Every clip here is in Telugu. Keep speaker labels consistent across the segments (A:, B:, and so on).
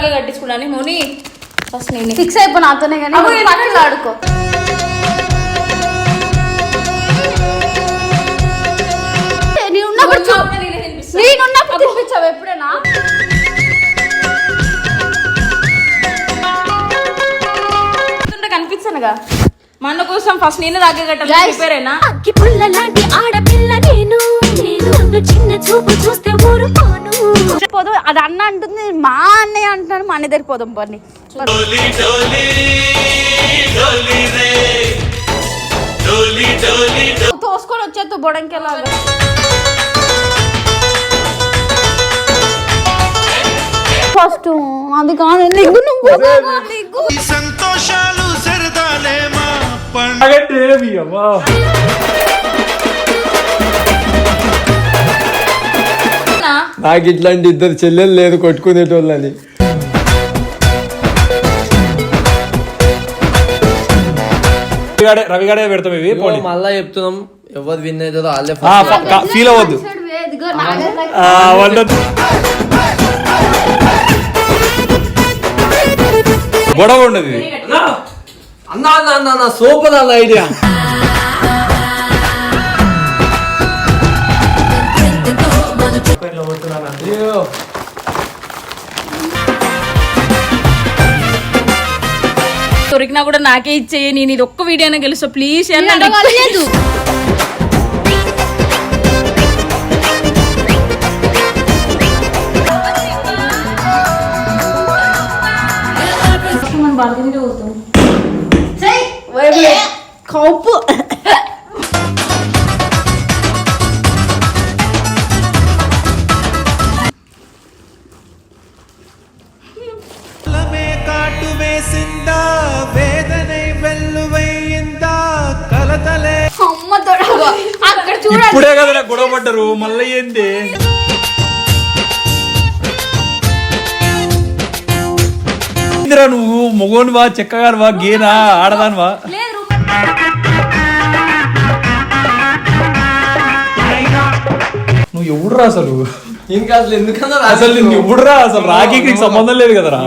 A: రాగే కట్టించుకున్నాను. మోని ఫస్ట్ నేను.
B: ఫిక్స్ అయిపో నాతోనే కానీ? పక్కన ఆడుకో. నేను ఉన్నప్పుడు చూ- నేను ఉన్నప్పుడు తినిపించావు ఎప్పుడైనా?
A: కనిపించానుగా. మా అన్న కోసం ఫస్ట్ నేను రాగే కట్టాలి. ప్రిపేర్ అయినా
C: అగ్గి పుల్ల లాంటి ఆడపిల్ల నేను. చిన్న చూపు చూస్తే ఊరుకోను.
B: అది అన్న అంటుంది మా అన్నయ్య అంటున్నాడు మా అన్నయ్య దగ్గర పోదాం పని తోసుకొని వచ్చేది బొడంకెలాగా. ఫస్ట్ అది కాదు లిగ్గు నువ్వు లిగ్గు
D: సంతోషాలు సరదాలేమా? పండగ
E: నాకు ఇట్లాంటి ఇద్దరు చెల్లెలు లేదు కొట్టుకునేటోళ్ళని.
F: రవిగాడే రవిగాడే పెడతాం ఇవి పోండి
E: మళ్ళా చెప్తున్నాం ఎవరు విన్ అవుతుందో వాళ్ళే
F: ఫీల్ అవ్వద్దు. ఆ, వండొద్దు. గొడవ ఉండదు ఇది.
E: అన్న అన్న అన్న అన్న సూపర్ అన్న ఐడియా. అయ్యో.
A: దొరికినా కూడా నాకే ఇచ్చేయి నేను ఇది ఒక్క వీడియో అయినా గెలుస్తా ప్లీజ్
B: నేను అడగలేదు.
F: ఇప్పుడే కదా గొడవ పడ్డారు మళ్ళీ ఏంది? ఏందిరా నువ్వు? మొగోనివా చెక్కగానివా గేనా ఆడదానివా నువ్వు ఎవడురా అసలు?
E: ఇంకా అసలు ఎందుకన్నా
F: అసలు నువ్వు? ఎవడురా? అసలు రాఖీకి నీకు సంబంధం లేదు కదరా?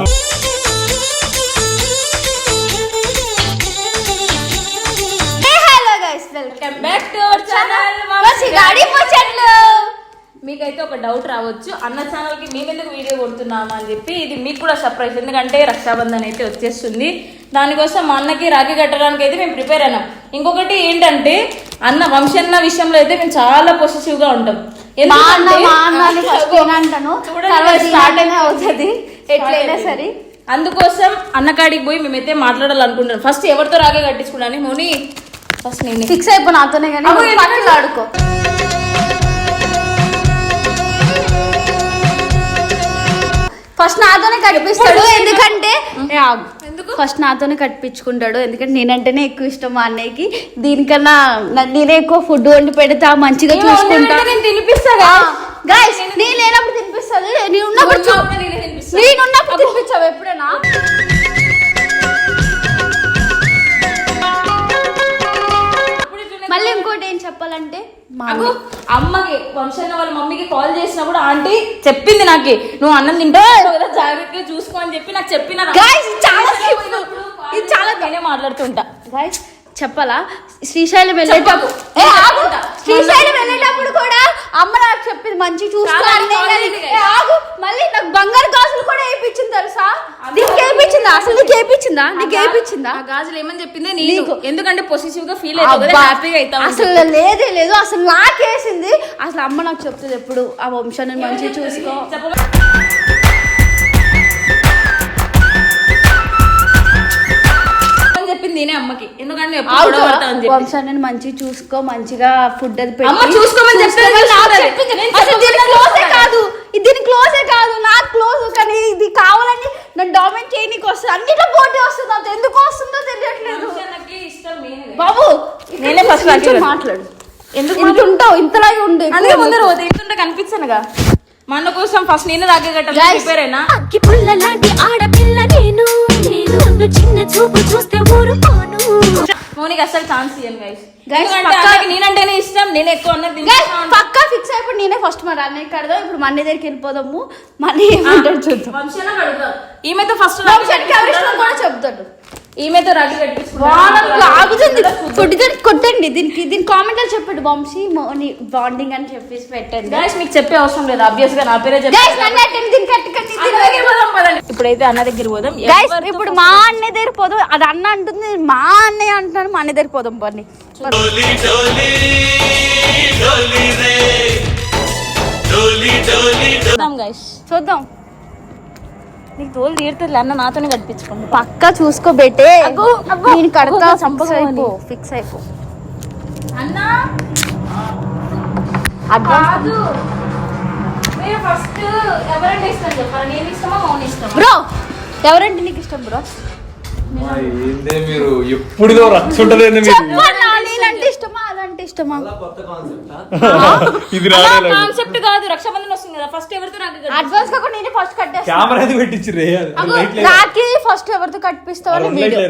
A: అన్న ఛానల్కి మేమెందుకు వీడియో కొడుతున్నామా అని చెప్పి ఇది మీకు కూడా సర్ప్రైజ్ ఎందుకంటే రక్షాబంధన్ అయితే వచ్చేస్తుంది. దానికోసం మా అన్నకి రాఖీ కట్టడానికి అయితే మేము ప్రిపేర్ అయినాం. ఇంకొకటి ఏంటంటే అన్న వంశన్న విషయంలో అయితే మేము చాలా పొసెసివ్గా ఉంటాం.
B: అవుతుంది. ఎట్లయినా. సరే.
A: అందుకోసం అన్నకాడికి పోయి మేమైతే మాట్లాడాలనుకుంటున్నాం. ఫస్ట్ ఎవరితో రాగే కట్టించుకున్నాను? మోని. ఫస్ట్ నేను.
B: ఫిక్స్ అయిపో నాతోనే కానీ
A: ఎందుకు?
B: ఆడుకో. ఫస్ట్ నాతోనే కట్టిపిస్తాడు ఎందుకంటే. ఫస్ట్ నాతోనే కట్టించుకుంటాడు. ఎందుకంటే నేనంటేనే ఎక్కువ ఇష్టం మా అన్నయ్యకి. దీనికన్నా నేనే ఎక్కువ ఫుడ్ వండి పెడతా మంచిగా చూసుకుంటా.
A: నేను తినిపిస్తా
B: గైస్ నేను లేనప్పుడు తినిపిస్తుంది నేను ఉన్నప్పుడు
A: నేనే
B: ఉన్నప్పుడు తినిపించావు ఎప్పుడైనా? మళ్ళీ ఇంకోటి ఏం చెప్పాలంటే
A: నాకు అమ్మకి వంశన్న వాళ్ళ మమ్మీకి కాల్ చేసినా కూడా ఆంటీ చెప్పింది నాకు నువ్వు అన్నం తింటావు? కదా జాగ్రత్తగా చూసుకో అని చెప్పి నాకు చెప్పిన
B: చాలా
A: నేనే మాట్లాడుతుంటా
B: గైస్ చెప్పాలా? శ్రీశైలం వెళ్ళేటప్పుడు. శ్రీశైలం వెళ్ళేటప్పుడు కూడా అమ్మ నాకు చెప్పింది మంచి ఆగు. మళ్ళీ నాకు బంగారు గాజులు కూడా వేయించింది తెలుసా? నీకు వేయించిందా? అసలు నీకు వేయించిందా? నీకు వేయించిందా?
A: గాజులు ఏమని చెప్పిందే నీకు. ఎందుకంటే పొసిసివ్గా ఫీల్ హ్యాపీగా
B: అసలు లేదే లేదు. అసలు నాకేసింది. అసలు అమ్మ నాకు చెప్తుంది ఎప్పుడు. ఆ వంశాన్ని మంచిగా చూసుకో.
A: చెప్పింది నేనే అమ్మకి ఎందుకంటే
B: వంశాన్ని మంచిగా చూసుకో మంచిగా ఫుడ్ అది పెట్టి.
A: అమ్మ చూసుకోమని చెప్తే.
B: కాదు ఇది దీని క్లోజే కాదు. నాకు క్లోజ్ కానీ ఇది కావాలని నన్ను డామినేట్ చేయనీకి వస్తుంది. అన్నిట్లో పోటీ వస్తుంది. అది ఎందుకు వస్తుందో తెలియట్లేదు. బాబు
A: నేనే రాఖీ
B: మాట్లాడు.
A: ఎందుకు
B: ఇంత ఉంటావు? ఇంతలాగే ఉండే
A: అందుకే ముందర పోతే ఇంటుంటే కనిపించానుగా మా అన్న కోసం ఫస్ట్ నేను రాగే కట్టాలి
B: Guys.
A: ప్రిపేర్ అయినా.
C: అగ్గి పుల్ల లాంటి ఆడపిల్ల నేను. నేను నన్ను చిన్న చూపు చూస్తే ఊరుకోను.
A: మౌనిక అసలు ఛాన్స్ ఇయ్యను గైస్ ఎందుకంటే
B: పక్కా-
A: నేనంటేనే ఇష్టం నేను ఎక్కువ అన్నది.
B: పక్కా ఫిక్స్ అయిపోయి నేనే ఫస్ట్ మరి అన్నయ్య కడదాం ఇప్పుడు మన దగ్గరికి వెళ్ళిపోదాము. మనీ ఏమంటాడు చూద్దాం.
A: ఈమెతో ఫస్ట్
B: కూడా చెప్తాడు.
A: ఈమెతో
B: ఆగుతుంది. కొట్టిదని కొట్టండి. దీనికి దీని కామెంట్ అని చెప్పండి వంశీ మోని బాండింగ్ అని చెప్పేసి పెట్టండి.
A: గైస్ మీకు చెప్పే అవసరం లేదు. ఆబ్వియస్గా నా పేరే అన్న. ఇప్పుడైతే అన్న దగ్గర పోదాం.
B: గైస్ ఇప్పుడు మా అన్నయ్య దగ్గర పోదాం. అది అన్న అంటుంది మా అన్నయ్య అంటున్నాను మా అన్నయ్య దగ్గర పోదాం పని
A: చూద్దాం గైస్
B: చూద్దాం.
A: నీకు తోలు తీరుతుంది అన్న నాతోనే కట్టించుకుంటా
B: పక్కా చూసుకోబెట్టే. నేను కడతా
A: అగ్గో,
B: ఫిక్స్ అయిపో
A: అని.
B: ఫిక్స్ అయిపో.
A: అన్న!
B: అడ్వాన్స్
A: కాదు. మీరు ఫస్ట్ ఎవరంటే ఇష్టం చెప్పాలి. నేను ఇష్టమా మౌన్ ఇష్టమా?
B: బ్రో ఎవరంటే నీకు ఇష్టం బ్రో?
F: ఏందే మీరు? ఎప్పుడుదో రచ్చుంటలేదు మీరు?
B: ఇష్టమా? అదంటే ఇష్టమా
F: ఇది రాలేదు
A: కాన్సెప్ట్ కాదు. రక్షాబంధన్ వస్తుంది కదా. ఫస్ట్ ఎవరితో నాకు
B: అడ్వాన్స్ కాకుండా నేనే ఫస్ట్ కట్టేస్తా
F: కెమెరా
B: అగో,
F: లైట్ లేదు.
B: రాఖీ ఫస్ట్ ఎవరితో కట్టిపిస్తావని
F: లైట్
B: వీడియో?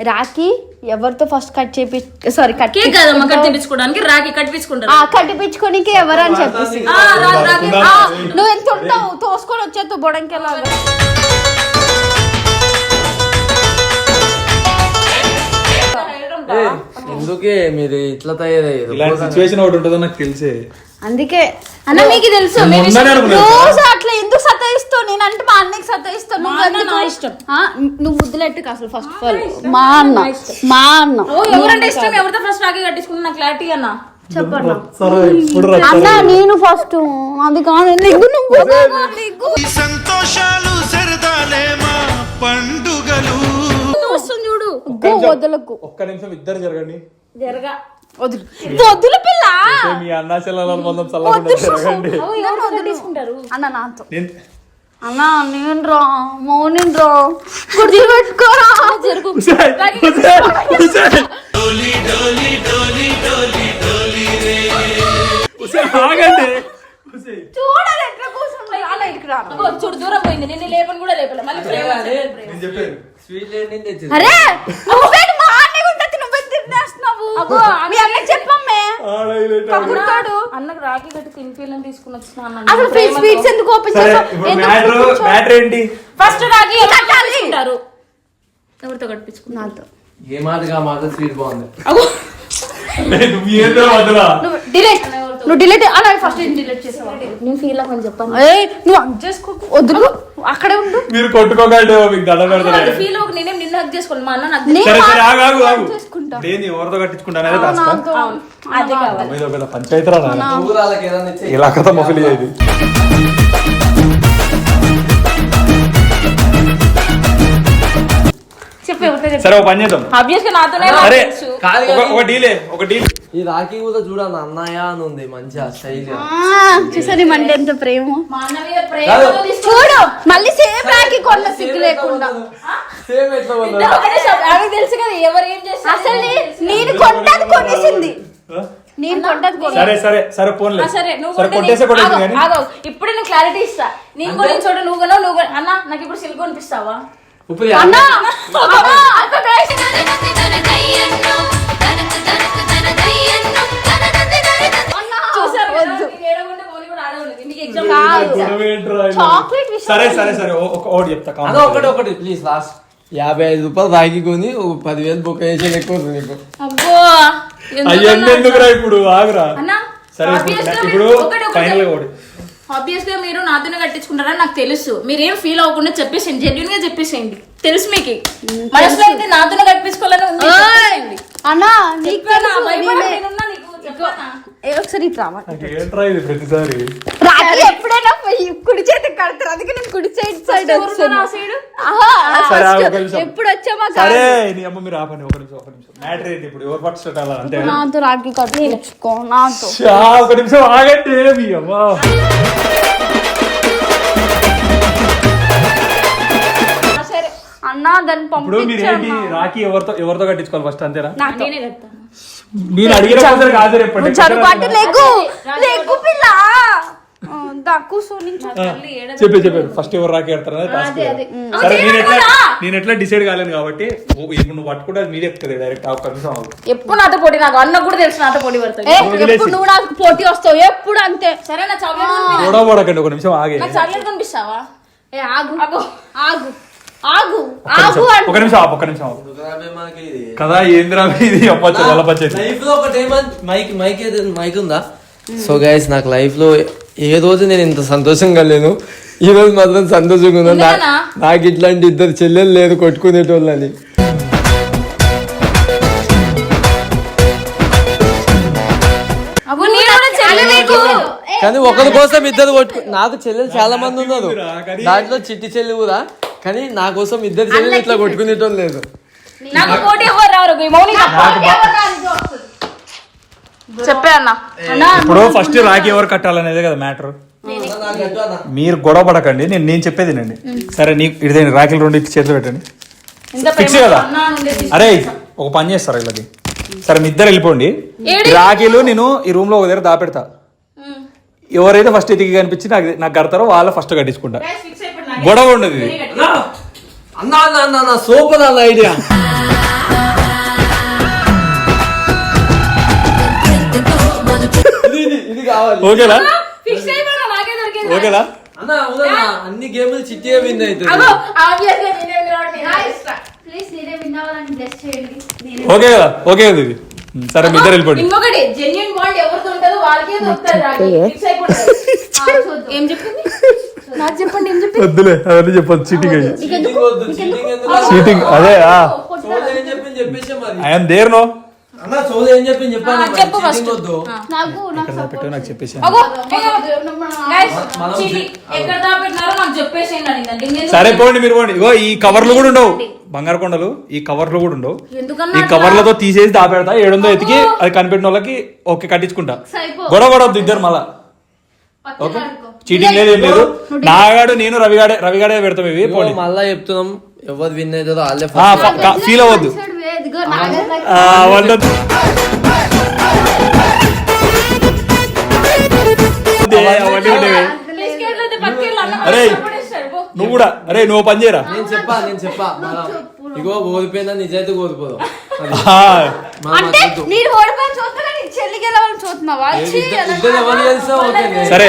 B: రాఖీ ఎవరితో ఫస్ట్ కట్ చేపి సారీ కట్
A: కేక్ కదమ్మా కట్టించుకోవడానికి రాఖీ కట్టించుకుంటారు
B: కట్టిపించుకోనికి ఎవరు అని చెప్పేసి
A: ఆ, రా- రాఖీ
B: ఆ, నువ్వు ఎంత ఉంటావు? తోసుకొని వచ్చేస్తావు బొడంకెలాగా.
E: ఎందుకే మీరు ఇట్లా తయారయ్యారు.
F: ఇలాంటి సిచ్యువేషన్ ఒకటి ఉంటుందో నాకు తెలిసే.
B: అందుకే.
A: అన్న మీకు తెలుసు
F: నేను.
B: రోజు అట్లా ఎందుకు సతాయిస్తావు? నేను అంటే మా అన్నకి సతాయిస్తావు.
A: మా
B: నువ్వు ఎందుకు?
A: నా ఇష్టం.
B: ఆ, నువ్వు ముద్దులెట్టుకు అసలు ఫస్ట్ ఆఫ్ ఆల్ మా అన్న మా అన్న.
A: ఓ ఎవరంటే ఇష్టం? ఎవరితో ఫస్ట్ రాఖీ కట్టించుకున్నా నాకు క్లారిటీ అన్న.
B: చెప్పన్నా.
F: సరే ఇప్పుడు
B: అన్న నేను ఫస్ట్ అది కాదు నిగ్గు నువ్వు
D: సంతోషాలు సరదాలే మా పండుగలు.
B: వదలకు.
F: ఒక్క నిమిషం ఇద్దరు జరగండి.
A: జరగా.
B: వదులు వదులు పిల్ల!
F: మీ అన్నా చెల్లెల మందం చల్లకుండా జరగండి.
B: అన్న నాతో.
F: నేను-
B: అన్న నేను రా మౌని రా గుర్తు పెట్టుకోరా.
A: జరుగు.
F: ఆగండి.
B: చూడాలి ఎట్లా అలా
A: చూడు దూరం పోయింది. నిన్ను లేపని కూడా లేపలే. మళ్ళీ
E: స్వీట్ తెచ్చింది
B: అరే మా అన్నయ్య నువ్వే తినేస్తున్నావు?
A: అబ్బో,
B: మీ చెప్పమ్మే. కబుర్తాడు.
A: అన్నకు రాఖీ కట్టి తినిపిల్లని తీసుకుని వచ్చిన
B: అసలు ఫ్రీ స్వీట్స్ ఎందుకు ఓపెన్
F: మ్యాటర్ మ్యాటర్ ఏంటి?
A: ఫస్ట్ రాఖీ ఎవరితో
B: కట్టాలి.
A: కట్టించుకుంటారు? ఎవరితో కట్టించుకుంటారు?
B: నాతో.
E: ఏ మాటగా మాట స్వీట్ బాగుంది.
F: నువ్వు ఏందో వద్దురా
B: నువ్వు డిలీట్ నువ్వు డిలీట్ అలా ఫస్ట్ డిలీట్ చేసావా
A: నేను ఫీల్ అవ్వని చెప్పాను
B: ఏయ్ నువ్వు చేసుకో వద్దు అక్కడే ఉండు.
F: మీరు కొట్టుకోకండి మీకు దండ పెడతారు
A: ఫీల్ అవ్వక నేనేం నిన్ను హక్ చేసుకోండి మా అన్న నాకు
B: నేను
F: సరే సరే ఆగు ఆగు ఆగు.
B: చేసుకుంటా.
F: దేని ఎవరితో కట్టించుకుంటా అనేది టాస్క్
B: నాతో
A: అదే కావాలి.
F: పంచాయతీ రా ఇలా కథ మొగలి ఇది సరే ఒక పని చేద్దాం.
A: ఆబ్వియస్గా నాతోనే
E: కాదు
F: ఒక- ఒక డీలే ఒక డీల్.
E: ఈ రాఖీ కూడా చూడండి అన్నయ్య అని ఉంది మంచిగా స్టైల్
B: చూసాను మంటే ఎంత ప్రేమ?
A: మా అన్న మీద ప్రేమ
E: కాదు.
B: చూడు మళ్ళీ సేమ్ రాకి కొన్న సిగ్గు లేకుండా.
E: సేమ్ ఎట్లా
A: ఇద్దరు
E: ఉన్నారు
A: ఒకటే షాప్. ఆమెకు తెలుసు కదా ఎవరు ఏం చేస్తారు.
B: అసలు నీ- నేను కొంటది కొనేసింది. నేను కొంటది కొనేసింది.
F: సరే సరే సరే పోన్లే
A: ఆ, సరే నువ్వు
F: సరే
A: కొంటే
F: కొట్టేసే
A: నీ-
F: కొట్టేసి
A: ఆగు,
F: కానీ.
A: ఆగు. ఇప్పుడు నేను క్లారిటీ ఇస్తా. నేను కూడా చోట నువ్వు నువ్వు అన్న నాకు ఇప్పుడు సిల్క్ కొనిపిస్తావా?
B: విషయం
F: సరే సరే సరే ఒకటి చెప్తా
E: ఒకటి ఒకటి ప్లీజ్ లాస్ట్ యాభై ఐదు రూపాయలు రాఖీ కొని పదివేలు బుక్ చేసేది ఎక్కువ నీకు.
A: అబ్బో!
F: అయ్యన్ని ఎందుకురా ఇప్పుడు? ఆగురా.
A: అన్న
F: సరే ఇప్పుడు ఫైనల్ ఒకటి
A: ఆబ్వియస్గా మీరు నాతోనే కట్టించుకుంటారని నాకు తెలుసు. మీరేం ఫీల్ అవ్వకుండా చెప్పేసేయండి. జెన్యున్గా చెప్పేసేయండి. తెలుసు మీకు. మనసులో అయితే నాతోనే కట్టించుకోవాలని ఉంది! చెప్పేసేయండి.
B: అన్నా నీకు
A: చెప్పానా?
B: తెలుసు,
A: భయపడ నేనున్నా
B: ఒకసారి
F: ప్రతిసారి?
B: ఎప్పుడైనా పోయి కుడి చేతి కడతారు. అందుకే నేను కుడి సైడ్ సైడ్. ఎప్పుడు వచ్చామా
F: సరే నీ అమ్మ మీరు ఆపండి ఒక నిమిషం ఒక నిమిషం. మ్యాటర్ ఏంటి ఇప్పుడు? ఎవరు ఫస్ట్ స్టార్ట్ అవ్వాలి అంతే కదా?
B: నాతో నాతో.
F: షా, ఒక నిమిషం ఆగండి మీ అమ్మ.
B: అన్నా దాన్ని
F: ఇప్పుడు మీరు ఏంటి?
B: పంపించాను
F: రాఖీ ఎవరితో ఎవరితో కట్టించుకోవాలి ఫస్ట్ అంతేనా?
A: నేనే కడతాను
F: నేను అడిగిన కాదు చెప్పండి
B: చదువు అంటే లెగ్గు లెగ్గు పిల్ల. దా కూర్చో నించో.
F: చెప్పే చెప్పారు ఫస్ట్ ఎవరు. సరే నేను ఎట్లా నేను ఎట్లా డిసైడ్ కాలేను కాబట్టి ఓ, ఇప్పుడు నువ్వు పట్టుకుంటే అది మీరే ఎక్కుతుంది డైరెక్ట్ ఆ.
A: ఎప్పుడు నాతో పోటీ? నాకు అన్న కూడా తెలుసు నాతో పోటీ పడుతుంది
B: ఏ, ఎప్పుడు నువ్వు నాకు పోటీ వస్తావు? ఎప్పుడు అంతే.
A: సరే నా చాక్లెట్
F: గొడవ పడకండి ఒక నిమిషం ఆగే.
A: నాకు కనిపిస్తావా?
B: ఏ ఆగు.
A: ఆగు.
B: ఆగు. ఆగు ఆగు
F: నిమిషం, ఒక నిమిషం ఆపు, ఆపు. కదా ఏంద్రా ఇది? అప్పచ్చు
E: లైఫ్లో మైక్ మైక్ మైక్ ఉందా? సో గైస్ నాకు లైఫ్లో ఏ రోజు నేను ఇంత సంతోషంగా లేను. ఈ రోజు మాత్రం సంతోషంగా ఉన్నా? నాకు ఇట్లాంటి ఇద్దరు చెల్లెలు లేదు కొట్టుకునేటోళ్ళని. కానీ ఒకరి కోసం ఇద్దరు కొట్టుకు నాకు చెల్లెలు చాలా మంది ఉన్నారు. దాంట్లో చిట్టి చెల్లి కూడా. కానీ నా కోసం ఇద్దరు చెల్లెలు ఇట్లా కొట్టుకునేటోళ్ళు లేదు.
A: నాకు పోటీ ఎవరు రారు? ఈ మౌని చెప్పే అన్న.
F: ఇప్పుడు ఫస్ట్ రాఖీ ఎవరు కట్టాలనేదే కదా మ్యాటర్ మీరు గొడవ పడకండి నేను నేను చెప్పేది వినండి. సరే నీ ఇదే రాఖీలు రెండు ఇచ్చి చేతిలో పెట్టండి. ఫిక్స్ కదా?
A: నుండి
F: అరే ఒక పని చేస్తారు వీళ్ళకి. సరే మీ ఇద్దరు వెళ్ళిపోండి. రాఖీలు నేను ఈ రూమ్లో ఒక దగ్గర దాపెడతా. ఎవరైతే ఫస్ట్ ఎతికి కనిపించి నాకు నాకు కడతారో వాళ్ళ ఫస్ట్ కట్టించుకుంటా.
A: ఫిక్స్ అయిపోయింది. నాకు.
F: గొడవ ఉండదు ఇది.
E: అన్నా అన్న అన్న అన్న సూపర్ అన్న ఐడియా ఇది ఇది ఇది కావాలి.
F: ఓకేనా?
A: ఫిక్స్ అయిపోయినా నాకే దొరికింది.
F: ఓకేనా?
E: అన్న అవునన్నా అన్ని గేమ్లు చిట్టిగా విన్ అవుతుంది?
F: ఓకే కదా? ఓకే కదా ఇది? సరే మీ ఇద్దరు వెళ్ళిపోండి.
A: ఇంకొకటి జెన్యున్ బాండ్ ఎవరితో ఉంటుందో వాళ్ళకే
B: చూద్దాం.
A: ఏం చెప్పింది? నాకు చెప్పండి ఏం చెప్పింది
F: వద్దులే అవన్నీ చెప్పొద్దు చీటింగ్ అయ్యి
E: చీటింగ్ వద్దు చీటింగ్ ఎందుకు
F: చీటింగ్ అదే
E: సోల్ ఏం చెప్పింది చెప్పేసే మరి.
F: ఐఎమ్ దేర్ నో
E: అన్న సోల్ ఏం చెప్పింది చెప్పాను
A: ఆ, చెప్పు first.
E: వద్దు.
B: నాకు నాకు
F: ఎక్కడ పెట్టో నాకు చెప్పేసి.
A: అగో
B: support-
A: గైస్
E: మనం
A: చీటీ ఎక్కడ దాపెట్టినారో నాకు చెప్పేసేయండి అడిగిందండి ఇంకెందుకు?
F: సరే పోండి మీరు పోండి. ఇగో ఈ కవర్లు కూడా ఉండవు. బంగారు కొండలు ఈ కవర్లు కూడా ఉండవు.
A: ఎందుకన్నా
F: ఈ కవర్లతో తీసేసి దాపెడతా. ఏడుందో ఎతికి అది కనిపెట్టిన వాళ్ళకి ఓకే కట్టించుకుంటా.
B: సరిపో.
F: గొడవ పడవద్దు ఇద్దరు మళ్ళా. ఓకే? చీటింగ్ లేదు ఏం లేదు. నాగాడు నేను రవిగాడే రవిగాడే పెడతాం ఇవి పోండి.
E: మళ్ళా చెప్తున్నాం ఎవరు విన్ అవుతుందో వాళ్ళే
F: ఫీల్ అవ్వద్దు.
A: అన్న
F: అరే. నువ్వు కూడా. అరే నువ్వు పని చేయరా?
E: నేను చెప్పా నేను చెప్పా. ఇగో ఓడిపోయినా నిజాయితీ
B: అంటే నేను చూస్తున్నావా
E: ఇద్దరు ఎవరు ఓకే
F: సరే.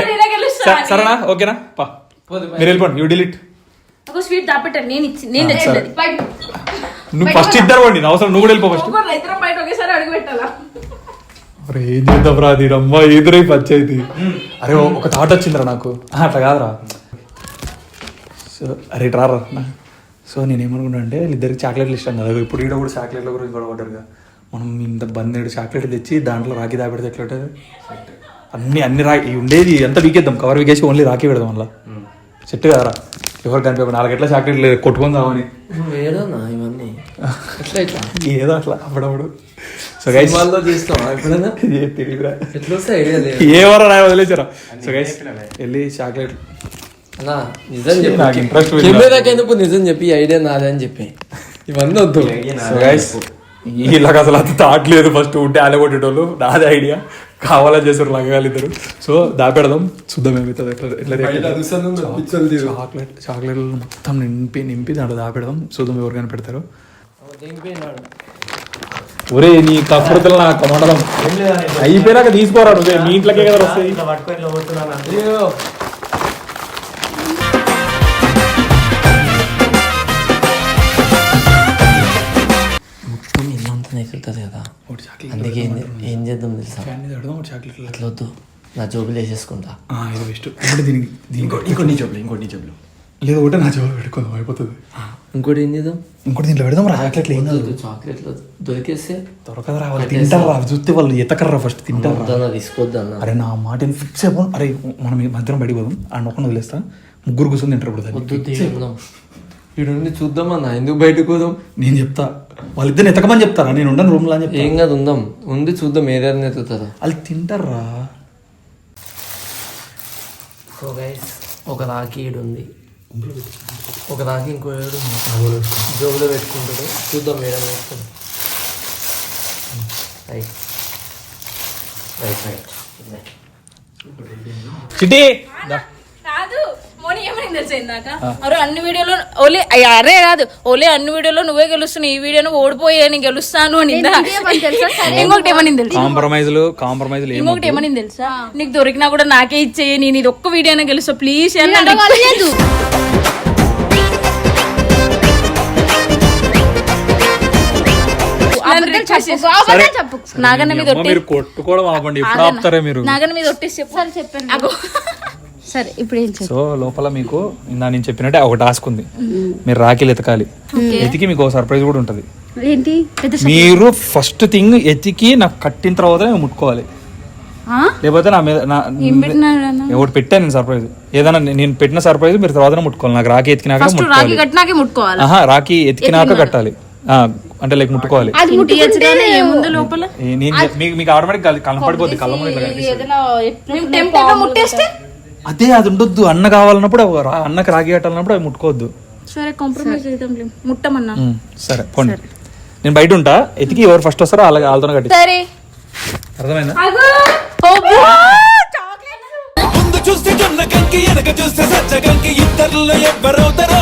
F: సరేనా? ఓకేనా? పా. మీరు వెళ్ళిపోండి. You delete.
A: ఒక స్వీట్ దాపెట్టాను నేను ఇచ్చి నేను
F: నువ్వు ఫస్ట్ ఇద్దరు పోండి. అవసరం. నువ్వు కూడా వెళ్ళిపో ఫస్ట్.
A: ఇద్దరం బయట ఒకేసారి అడుగు పెట్టాలా?
F: అరే ఏం చేద్దాం రా అది రమ్మ ఎదురై పంచాయతీ? అరే ఓ- ఒక థాట్ వచ్చిందిరా నాకు. అట్లా కాదురా. సో అరే రారా. సో నేను ఏమనుకున్నా అంటే ఇద్దరికి చాక్లెట్లు ఇష్టం కదా. ఇప్పుడు ఈడ కూడా చాక్లెట్ల గురించి గొడవ పడ్డారు కదా మనం ఇంత బందేడు చాక్లెట్ తెచ్చి దాంట్లో రాఖీ దాపెడితే ఎట్లా ఉంటుంది? అన్ని అన్ని రా ఇవి ఉండేది ఎంత వీకేద్దాం కవర్ వీకేసి ఓన్లీ రాఖీ పెడదాం అలా చెట్టు కదరా. ఎవరు కనిపించ నాలుగెట్ల చాక్లెట్లు కొట్టుకుందామని
E: ఏడన్నా ఇవన్నీ.
F: ఏదో అట్లా అప్పుడప్పుడు. సో గైస్
E: ఎప్పుడైనా?
F: తెలియదురా
E: ఎట్లా వస్తే ఐడియా లేదు
F: ఏ వదిలేచారా సో గైస్ వెళ్ళి చాక్లెట్
E: అన్నా నిజం చెప్పి.
F: లేదు.
E: కెమెరాకి ఎందుకు నిజం చెప్పి ఐడియా నాదే అని చెప్పి. ఇవన్నీ వద్దు.
F: సో గైస్ ఇలాగ అసలు అంత థాట్ లేదు. ఫస్ట్ ఉంటే ఆలగొట్టేటోళ్ళు నాదే ఐడియా. కావాలని చేసారు లంగాలు ఇద్దరు. సో దాపెడదాం. చూద్దాం ఏమవుతుంది ఎట్లా. చాక్లెట్ చాక్లెట్లు మొత్తం నింపి నింపి దాంట్లో దాపెడదాం. చూద్దాం ఎవరు కనిపెడతారు. ఒరే నీ కప్పుడుతులు నా కమండలం అయిపోయినాక తీసుకోరా నువ్వే? మీ ఇంట్లోకే కదా వస్తాయి.
E: ఎగురుతుంది కదా.
F: చాక్లెట్
E: అందుకే ఏం చేద్దాం తెలుసా? అట్లా వద్దు. నా జోబులు వేసేసుకుంటా.
F: ఆ, ఇది బెస్ట్ అంటే దీనికి దీనికి
E: ఇంకోటి జోబులు ఇంకోటి జోబులు.
F: లేదు ఒకటే నా జవాబు పెట్టుకుందాం అయిపోతుంది.
E: ఇంకోటి ఏం చేద్దాం?
F: ఇంకోటి దీంట్లో పెడదాం రా చాక్లెట్లు ఏం కాదు.
E: చాక్లెట్లు దొరికేస్తే
F: దొరకదురా వాళ్ళు తింటారా అవి చూస్తే వాళ్ళు ఎతకర్రా ఫస్ట్ తింటారా
E: వద్దన్నా తీసుకోవద్దన్నా
F: అరే నా మాట ఫిక్స్ అయిపో అరే మనం ఈ మధ్యలో బయటికి పోదాం ఆ నొక్కను వదిలేస్తా ముగ్గురు కూర్చొని తింటారు ఇప్పుడు దాన్ని.
E: ఇడుండి చూద్దామన్నా? ఎందుకు బయటకు పోదాం?
F: నేను చెప్తా. వాళ్ళిద్దరిని ఎతకమని చెప్తారా? నేను ఉండను రూమ్లో అని చెప్తా.
E: ఏం కాదు ఉందాం. ఉంది చూద్దాం ఏరియాని ఎత్తుతారా
F: వాళ్ళు తింటారా?
E: సో గైస్ ఒక రాఖీ ఈడు ఉంది ఒక రాఖీ ఇంకో ఏడు. ఉంది జోబులో పెట్టుకుంటాడు చూద్దాం ఏడని వేసుకుందాం రైట్ రైట్ రైట్
F: చిటి దా.
A: కాదు మోని ఏమైంది తెలుసా ఇందాక? అరే అన్ని వీడియోలో ఓలే అరే కాదు. ఓలే అన్ని వీడియోలో నువ్వే గెలుస్తున్నావు. ఈ వీడియోను ఓడిపోయే నేను గెలుస్తాను అని. ఇంకొకటి ఏమని తెలుసా?
F: కాంప్రమైజ్లు కాంప్రమైజ్లు ఏం
A: ఇంకొకటి ఏమని తెలుసా? నీకు దొరికినా కూడా నాకే ఇచ్చేయి. నేను ఇది ఒక్క వీడియోనే గెలుస్తా. ప్లీజ్. నాగన్న మీద
F: అమ్మ, మీరు కొట్టుకోవడం ఆపండి ఎప్పుడు ఆపుతారే మీరు.
A: నాగన్న మీద ఒట్టేసి చెప్పు.
B: సరే చెప్పండి. సరే ఇప్పుడు ఏం
F: సో లోపల మీకు ఇందా నేను చెప్పినట్టే ఒక టాస్క్ ఉంది. మీరు రాఖీలు ఎతకాలి. ఎతికి మీకు సర్ప్రైజ్ కూడా ఉంటది.
B: ఏంటి?
F: మీరు ఫస్ట్ థింగ్ ఎతికి నాకు కట్టిన తర్వాత నేను ముట్టుకోవాలి.
B: ఆ?
F: లేకపోతే నా మీద నా ఒకటి పెట్టాను నేను సర్ప్రైజ్? ఏదైనా నేను పెట్టిన సర్ప్రైజ్ మీరు తర్వాత ముట్టుకోవాలి. నాకు రాఖీ ఎతికినాక
A: ఫస్ట్ రాఖీ
F: ముట్టుకోవాలి. రాఖీ ఎతికినాక కట్టాలి. ఆ, అంటే లైక్ ముట్టుకోవాలి. మీకు ఆటోమేటిక్ కనపడిపోద్ది కళ్ళ ముందు అదే అది ఉండొద్దు. అన్న కావాలన్నప్పుడు అవి రా- అన్నకి రాగి కట్టాలన్నప్పుడు అవి ముట్టుకోవద్దు.
A: సరే కాంప్రమైజ్ అవుతాం ముట్టమన్నా.
F: ఉమ్, సరే పోండి. నేను బయట ఉంటా. ఎతికి ఎవరు ఫస్ట్ వస్తారో అలాగే వాళ్ళతో కట్టి
B: సరే.
F: అర్థమైందా?
D: ముందు చూస్తే జొన్న కంకి వెనక చూస్తే సజ్జ కంకి ఇద్దరులో ఎవ్వరవుతారో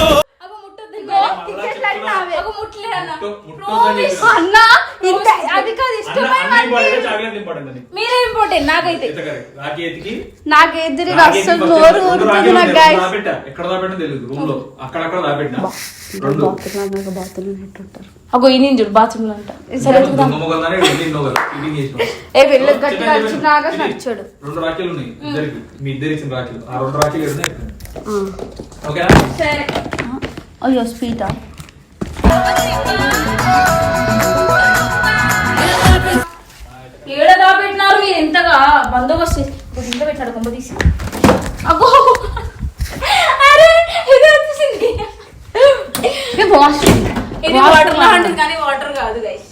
B: అన్న ఇంత అది కాదు ఇష్టమైన
A: మీరే ఇంపార్టెంట్ నాకైతే.
B: నాకు ఎదురు అస్సలు నోరు ఊరుతుంది నాకు guys.
F: ఎక్కడ దాపెట్టినా తెలియదు రూమ్లో అక్కడక్కడ దాపెట్టినా రెండు.
A: అగో ఈ నేను చూడు బాత్రూమ్లో అంట సరే
F: చేసినాం.
B: ఏ వెళ్ళి గట్టిగా అరిచినాక నచ్చాడు
F: రెండు రాఖీలు ఉన్నాయి ఇద్దరికి. మీ ఇద్దరు ఇచ్చిన రాఖీలు. ఆ రెండు రాఖీలు. ఓకేనా?
A: సరే.
B: అయ్యో స్వీటా
A: ఏడ దాపెట్టినారు? మీరు ఇంతగా బందోబస్తు ఇంత పెట్టాడు కొంప తీసి. అబ్బో! అరే ఇది వచ్చేసింది.
B: వాష్రూమ్.
A: ఇది వాటర్ లాంటిది కానీ వాటర్ కాదు గైస్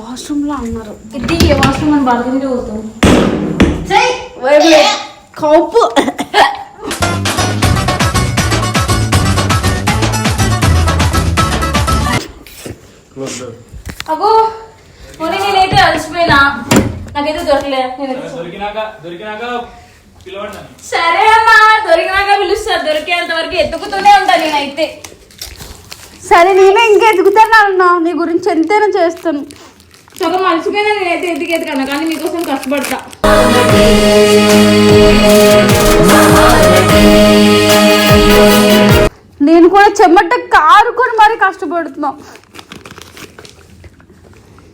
B: వాష్రూమ్లో అన్నారు.
A: ఇది వాష్రూమ్ అని బాల్కనీలో పోతాం.
B: కప్పు
A: అగో పోనీ నేనైతే అలసిపోయినా. నాకైతే దొరకలే
F: దొరికినాక దొరికినాక
A: సరే అమ్మా దొరికినాక పిలుస్తా. దొరికేంత వరకు ఎత్తుకుతూనే ఉంటా నేనైతే.
B: సరే నేనే ఇంకా ఎదుగుతాను అన్నా నీ గురించి ఎంతైనా చేస్తాను.
A: సగం అలసిపోయినా నేనైతే ఎత్తుకు ఎత్తుకన్నా కానీ మీకోసం కష్టపడతా.
B: నేను కూడా చెమట కారుకొని మరీ కష్టపడుతున్నా మ్మ్.
A: అగో అయ్యో, నాకేవి
B: నాకు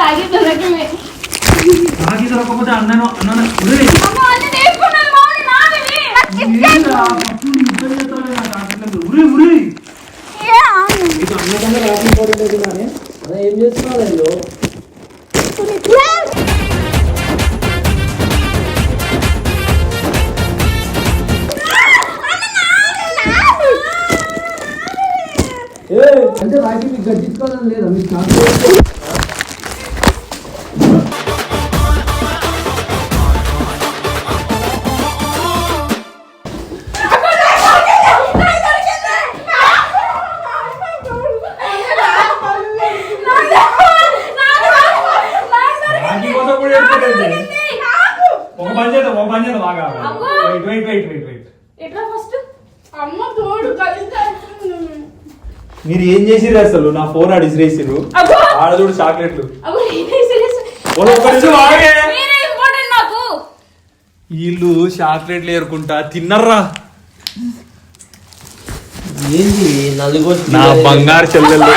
A: తాగి దొరకలే
F: తాగి దొరకకపోతే అన్నను అన్న చేసిర్రు అసలు? నా ఫోన్ ఆడి ఇసిరేసిర్రు.
A: అబ్బో!
F: ఆడదోడు చాక్లెట్లు. వీళ్ళు చాక్లెట్లు ఏరుకుంటా తిన్నర్రా.
E: ఏంది? నలుగు
F: నా బంగారు చెల్లెళ్ళు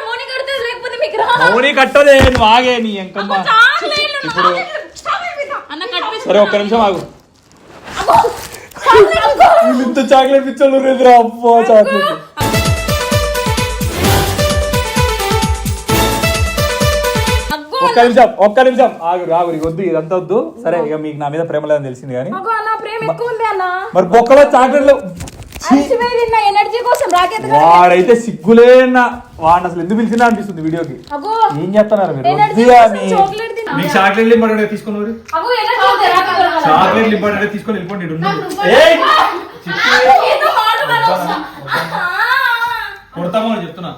A: మౌని కడుతుంది లేకపోతే మీకు రా.
F: మౌని కట్టదే నువ్వు ఆగే నీ ఎంకమ్మ
A: చాక్లెట్లు
F: ఇప్పుడు సరే ఒక్క నిమిషం ఆగు. ఇంత చాక్లెట్ పిచ్చోళ్ళు రేదురా అబ్బా చాక్లెట్. ఒక్క నిమిషం ఒక్క నిమిషం. ఆగు రాగు నీకు వద్దు ఇదంతా వద్దు. సరే ఇక మీకు నా మీద ప్రేమ లేదని తెలిసింది కానీ. మరి బొక్కలో చాక్లెట్లు
A: ఎనర్జీ కోసం రాకేత్
F: వాడైతే సిగ్గులే నా వాడిని అసలు ఎందుకు పిలిచిందా అనిపిస్తుంది వీడియోకి?
A: అగో
F: ఏం చేస్తున్నారు మీరు?
A: చాక్లెట్
F: మీకు చాక్లెట్లు ఇంపార్టెంట్ తీసుకుని చాక్లెట్లు ఇంపార్టెంట్ వెళ్ళిపోండి. కొడతామో అని చెప్తున్నా.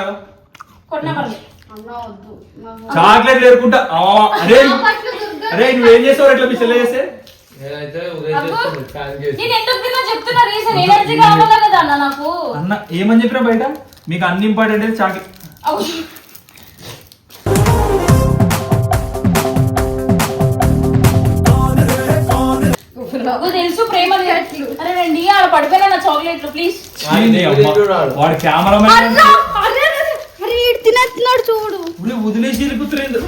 F: కదా? ఏరుకుంటా ఆ, అరే అరే నువ్వేం చేసావు ఎట్లా మీ చెల్లె చేస్తే?
A: అన్న నాకు.
F: అన్న ఏమని చెప్పినా బయట? మీకు అన్ని ఇంపార్టెంట్ అయితే.
A: అగో తెలుసు ప్రేమ. అరే రండి ఆడ పడిపోయినా నా చాక్లెట్లు ప్లీజ్
F: వాడు. కెమెరా
B: చూడు.
F: వదిలేసి వెళ్ళిపోతులేదు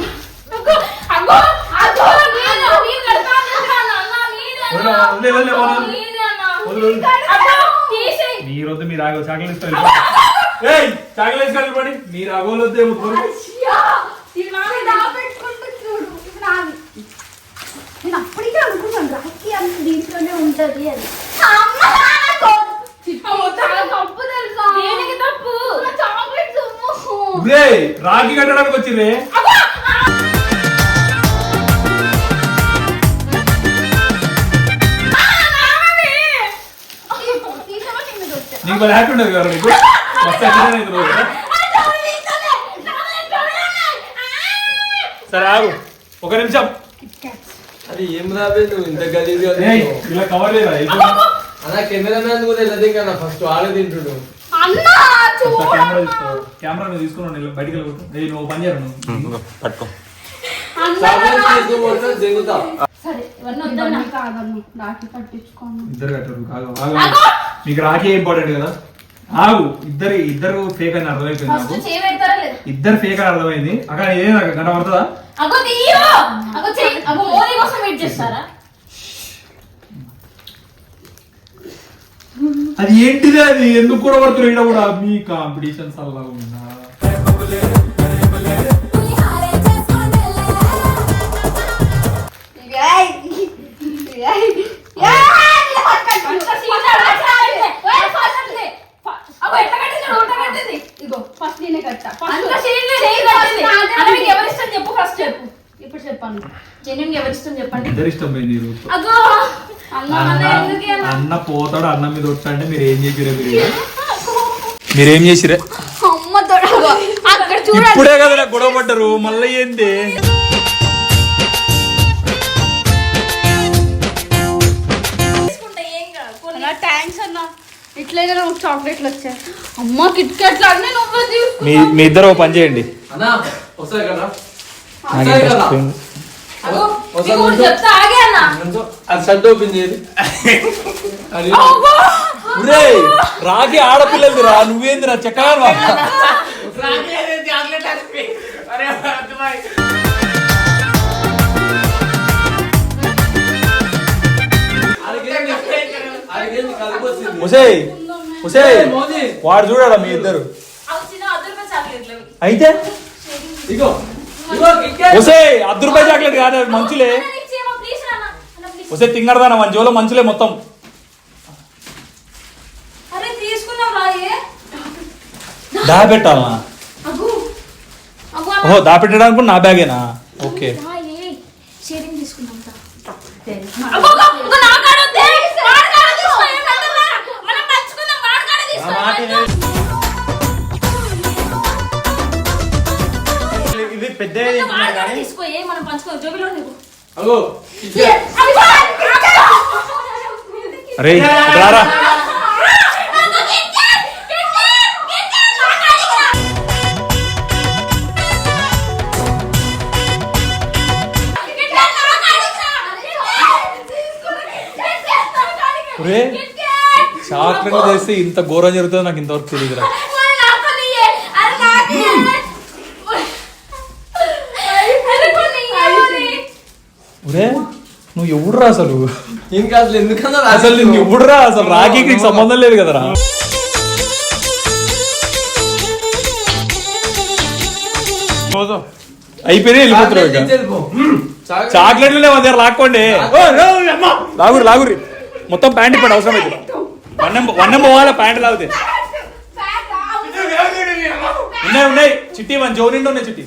A: అగో అగో అగో నేను నేను కడతా అన్నా అన్న నేను
F: వదిలే, వదిలే, వదిలే, వదిలే.
A: నేను అన్న
F: వదిలే, వదిలే.
A: అగో తీసేయ్.
F: మీరు వద్దు మీరు ఆగో చాక్లెట్ ఇస్తారు ఏయ్ చాక్లెట్ ఇస్తారు పడి మీరు అగోలొద్దు ఏమో.
B: నేను అప్పటికే అనుకున్నాను రాఖీ అంత దీంట్లోనే ఉంటది అని. అమ్మ, నాకు
A: అమ్మో,
F: మరి హ్యాపీ ఉండదు కదా నీకు? మస్తు హ్యాపీ రోజు? సరే ఆగు. ఒక నిమిషం.
E: అది ఏం రాబే నువ్వు ఇంత గలీజ్గా.
F: ఇలా కవర్ లేదా
E: అన్న కెమెరామ్యాన్ కూడా వెళ్ళదు ఇంకా ఫస్ట్ వాడే తింటుడు.
B: అన్నా చూడు
F: కెమెరా తీసుకో కెమెరా నువ్వు తీసుకున్నావు నేను బయటికి వెళ్ళిపోతు నేను నువ్వు పని చేయను
G: పట్టుకో.
E: జంగుతా
A: సరే ఇవన్నీ వద్దన్నా
B: కాదమ్మ రాఖీ కట్టించుకోను
F: ఇద్దరు కట్టరు ఆగు. మీకు రాఖీ ఇంపార్టెంట్ కదా? ఆగు ఇద్దరు ఇద్దరు ఫేక్ అని అర్థమైపోయింది నాకు.
A: లేదు?
F: ఇద్దరు ఫేక్ అని అర్థమైంది. అక్కడ ఏం నాకు? కనబడుతుందా
A: అగో తీయో! అగో చెయ్యి అగో మోదీ కోసం వెయిట్ చేస్తారా?
F: అది ఏంటిది అది? ఎందుకు కూడా పడుతున్నారు ఇక్కడ కూడా మీ కాంపిటీషన్స్ అలా ఉన్నా
B: ఇగో ఫస్ట్ నేనే కట్టా
A: అంత సీన్ లేదు, ఏం కట్టింది. అన్న మీకు ఎవరిష్టం చెప్పు ఫస్ట్ చెప్పు.
B: ఇప్పుడు చెప్పాను.
A: జెన్యున్ ఎవరిష్టం చెప్పండి?
F: ఇద్దరు ఇష్టం పోయింది
A: అగో! అన్న
F: పోతాడు అన్నం మీద వచ్చాడంటే మీరు ఏం చేసిరే మీరు? మీరేం చేసిరే
B: అమ్మ అక్కడ చూడండి
F: ఇప్పుడే కదా గొడవ పడ్డారు మళ్ళీ ఏంది?
B: ఇట్లయినా నాకు చాక్లెట్లు వచ్చాయి. అమ్మ కిట్ క్యాట్లు అన్నీ నువ్వే తీసుకో
F: మీ మీ ఇద్దరు ఓ పని చేయండి.
E: అన్న వస్తాయి కదా?
F: నాకు
E: వస్తాయి
F: ఇంట్రెస్ట్
E: కదా?
F: పోయింది.
A: అగో
E: ఒకసారి
A: నీకు ఒకటి
E: నుంచో.
A: చెప్తా ఆగే అన్న.
E: నుంచో. అది షర్ట్ ఓపెన్ చేయదు అది.
F: ఒరేయ్, రాగి ఆడపిల్లది రా నువ్వేంది రా చక్కగా
E: అడిగేది కలిపి వచ్చింది
F: ఉసే ఉసే
E: మోదీ.
F: వాడు చూడాలా మీ ఇద్దరు. అయితే?
E: ఇగో ఇగో కిక్కే
F: ఉసే అర్ధ రూపాయి చాక్లెట్ కాదు అది మంచులే. ఉసే తింగరదానా మన జోలో మంచులే మొత్తం. దాపెట్టాలనా. ఓహో దాపెట్టడానికి నా బ్యాగేనా? ఓకే.
A: మనం పంచుకుందాం. జోబిలో నీకు.
E: అగో.
F: అరే రారా చాక్లెట్ చేస్తే ఇంత ఘోరం జరుగుతుందో నాకు ఇంతవరకు తెలియదురా ఒరే నువ్వు ఎవడురా అసలు
E: ఇంకా అసలు ఎందుకన్నా
F: అసలు నువ్వు ఎవడురా అసలు రాఖీకి నీకు సంబంధం లేదు కదరా అయిపోయినాయి వెళ్ళిపోతారు ఇక చాక్లెట్లు లేవు దగ్గర లాక్కోండి. లాగురి లాగురి మొత్తం ప్యాంట్ ఇప్పుడు అవసరం అయితే వన్నం వన్నం పోవాలా ప్యాంట్ లాగితే ఉన్నాయి ఉన్నాయి చిట్టి మన జో నిండా ఉన్నాయి చిట్టి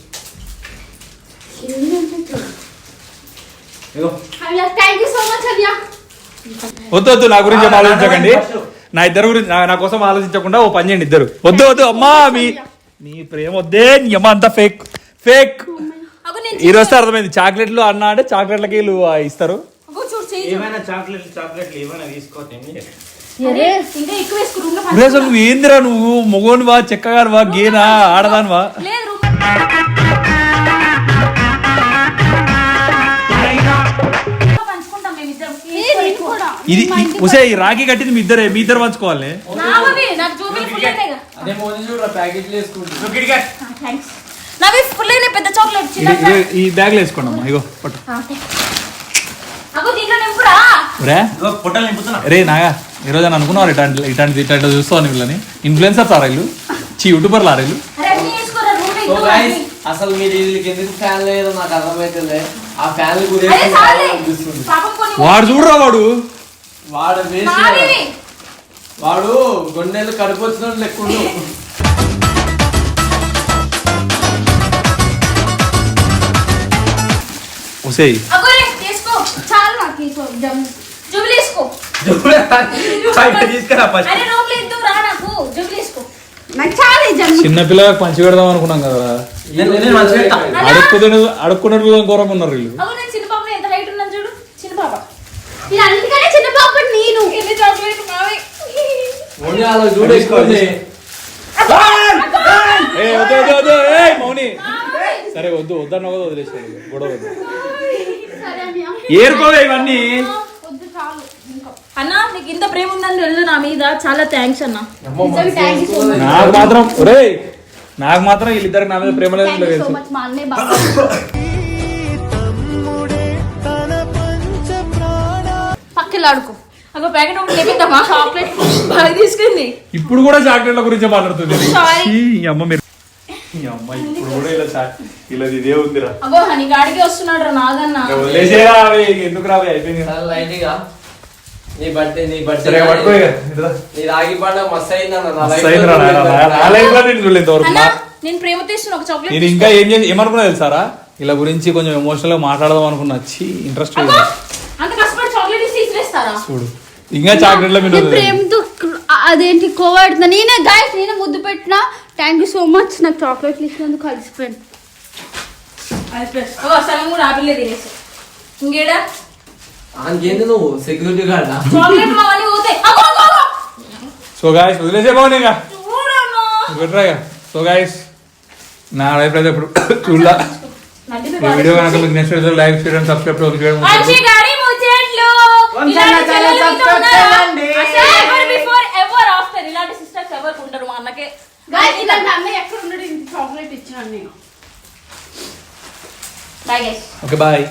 F: వద్దు వద్దు నా గురించి ఆలోచించకండి. నా ఇద్దరు గురించి నా- నా కోసం ఆలోచించకుండా ఓ పని చేయండి ఇద్దరు. వద్దు వద్దు అమ్మా మీ నీ ప్రేమ వద్దే నీ అమ్మ అంతా ఫేక్ ఫేక్ ఈ రోజు అర్థమైంది చాక్లెట్లు అన్న అంటే చాక్లెట్లకి వీళ్ళు ఇస్తారు. నువ్వు ఏందిరా నువ్వు? మొగోనివా చెక్కగానివా గేనా ఆడదానివా? ఇది ఈ- ఉసే ఈ రాఖీ కట్టింది మీ ఇద్దరే మీ ఇద్దరు పంచుకోవాలి
A: నావవి నాకు జోబీలు ఫుల్ అయినాయి
E: అదే మోదీ చూడరా ప్యాకెట్లు వేసుకుంటా.
A: థ్యాంక్స్ నావి ఫుల్ అయినాయి పెద్ద చాక్లెట్ చిన్న
F: ఇది- ఇది- ఈ బ్యాగ్లో వేసుకోండి అమ్మా ఇగో పట్టు.
A: అగో దీంట్లో నింపురా.
F: రే?
G: పొట్టలు నింపుతున్నా.
F: రే నాగా ఈ రోజు అని అనుకున్నావు ఇట్లాంటి ఇట్లాంటి ఇట్లాంటి చూస్తావు వీళ్ళని. ఇన్ఫ్లుయెన్సర్స్ ఆరా వీళ్ళు? చీ యూట్యూబర్ లారా వీళ్ళు?
E: అసలు మీరు వీళ్ళకి ఎందుకు ఫ్యాన్ లేదో నాకు అర్థమైతుంది ఆ ఫ్యాన్
A: అరే
E: గురించి
F: వాడు చూడరా వాడు?
E: వాడు
A: నావి
E: వాడు గొండెలు కడుపు వచ్చిన లెక్కుండు.
F: ఉసేయ్
A: అగో రే తీసుకో.
B: చాలు నాకు ఈ జమ్
A: జూబిలీ వేసుకో
G: తీసుకురా ఫస్ట్
A: అరే రూమ్లో ఇద్దు రా నాకు. జూబిలీ వేసుకో
B: నాకు చాలా ఈ జమ్
F: చిన్న పిల్లలకు పంచి పెడదాం అనుకున్నాం కదా.
G: నేను నేను మంచి పెడతా
F: అడుక్కునే అడుక్కున్న ఘోరంగా ఉన్నారు వీళ్ళు
A: అగో నేను చిన్న పాప ఎంత హైట్ ఉన్నాను చూడు చిన్న పాప
B: ఇది అందుకనే చిన్న పాప నేను.
A: ఎన్ని చాక్లెట్ మావి?
E: ఓన్లీ అలా చూడు ఎక్కువ ఉంది.
F: ఏ వద్దు వద్దు వద్దు. ఏ మౌని. సరే వద్దు వద్దన్న కూడా వదిలేసాడు గొడవ వద్దు. ఏరుకోవే ఇవన్నీ.
B: వద్దు చాలు. ఇంకా.
A: అన్న నీకు ఇంత ప్రేమ ఉందని తెలుసు నా మీద. చాలా థ్యాంక్స్ అన్న.
F: నాకు మాత్రం నాకు మాత్రం వీళ్ళిద్దరికి నా మీద ప్రేమ లేదు తెలుసు.
B: ఆడుకో
A: అగో ప్యాకెట్ ఒకటి లేపిద్దామా చాక్లెట్. బాగా తీసుకుంది.
F: ఇప్పుడు కూడా చాక్లెట్ల గురించి మాట్లాడుతుంది.
A: Sorry.
F: ఛీ, ఈ అమ్మ మీరు ఈ అమ్మ ఇప్పుడు కూడా ఇలా చా- ఇలా ఇదే ఉందిరా.
A: అగో నీ గాడికి వస్తున్నాడు రా నాగన్న.
F: వదిలేసేరా అవి ఎందుకు రావి అయిపోయింది. కదా.
E: చాలా లైట్గా నీ బర్త్డే నీ బర్త్డే
F: సరే పట్టుకో ఇక. ఇట్రా.
E: నీ రాగి పండుగ మస్తు అయిందన్న నా
F: మస్తు
E: life లో
F: అయిందిరా నాయనా. నా- నా లైఫ్లో నేను చూడలేదు ఇంతవరకు.
A: అన్న
F: నా-
A: నేను ప్రేమ తీస్తున్న ఒక చాక్లెట్
F: నేను ఇంకా ఏం చేసి ఏమనుకున్నా తెలుసారా? ఇలా గురించి కొంచెం ఎమోషనల్గా మాట్లాడదాం అనుకున్నా. వచ్చి ఇంట్రెస్ట్
A: అగో
F: చూడు. ఇంకా చాక్లెట్ల మీద.
B: ప్రేమతో అదేంటి కోవాడుతున్నా నేనే గాయస్ నేనే ముద్దు పెట్టినా. థ్యాంక్ యూ సో మచ్ నాకు చాక్లెట్లు ఇచ్చినందుకు కలిసిపోయాను.
A: ఓ సగం కూడా ఆపిల్లే తినేసి. ఇంకేడా?
E: ఏంది నువ్వు? సెక్యూరిటీ గార్డా
A: చాక్లెట్ మా అన్ని పోతాయి అగో అగో అగో.
F: సో గాయస్ వదిలేసే బాగుంది ఇంకా.
A: చూడమ్మా.
F: పెట్టరా ఇక. సో గాయస్ నా లైఫ్ అయితే ఇప్పుడు చూడలా. వీడియో కనుక మీకు నెక్స్ట్ సబ్స్క్రైబ్ చేయడం
A: ever after? ఇలాంటి సిస్టర్స్ ఎవరు ఉండరు మా అన్నకే.
B: గాయస్ ఇలాంటి అన్నయ్య ఎక్కడ ఉన్నాడు చాక్లెట్ ఇచ్చాను నేను.
A: Bye guys
F: okay bye